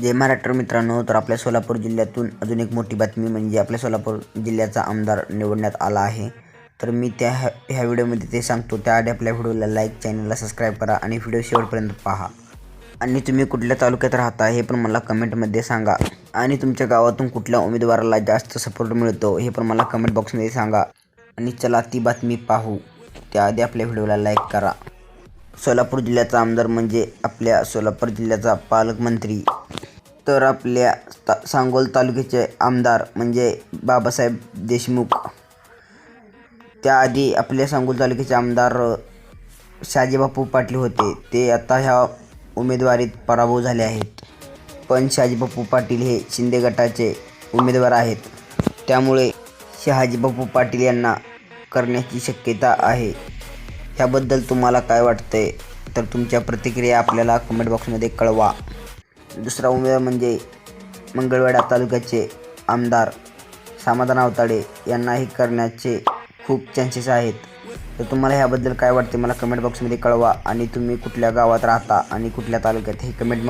जय महाराष्ट्र मित्रांनो तर आपल्या सोलापूर जिल्ह्यातून अजून एक मोठी बातमी म्हणजे आपल्या सोलापूर जिल्ह्याचा आमदार निवडण्यात आला आहे. तर मी त्या ह्या ह्या व्हिडिओमध्ये ते सांगतो त्याआधी आपल्या व्हिडिओला लाईक चॅनलला सबस्क्राईब करा आणि व्हिडिओ शेवटपर्यंत पहा. आणि तुम्ही कुठल्या तालुक्यात राहता हे पण मला कमेंटमध्ये सांगा. आणि तुमच्या गावातून कुठल्या उमेदवाराला जास्त सपोर्ट मिळतो हे पण मला कमेंट बॉक्समध्ये सांगा. आणि चला ती बातमी पाहू. त्याआधी आपल्या व्हिडिओला लाईक करा. सोलापूर जिल्ह्याचा आमदार म्हणजे आपल्या सोलापूर जिल्ह्याचा पालकमंत्री तर आपल्या ता सांगोल तालुक्याचे आमदार म्हणजे बाबासाहेब देशमुख. त्याआधी आपल्या सांगोल तालुक्याचे आमदार शाजीबापू शहाजीबापू पाटील होते. ते आता ह्या उमेदवारीत पराभव झाले आहेत. पण शहाजीबापू पाटील हे शिंदे गटाचे उमेदवार आहेत. त्यामुळे शहाजीबापू पाटील यांना करण्याची शक्यता आहे. ह्याबद्दल तुम्हाला काय वाटतंय? तर तुमच्या प्रतिक्रिया आपल्याला कमेंट बॉक्समध्ये कळवा. दुसरा उमेदवार म्हणजे मंगळवेढा तालुक्याचे आमदार समाधान अवताडे यांनाही करण्याचे खूप चान्सेस आहेत. तर तुम्हाला ह्याबद्दल काय वाटते? मला कमेंट बॉक्समध्ये कळवा आणि तुम्ही कुठल्या गावात राहता आणि कुठल्या तालुक्यात हे कमेंट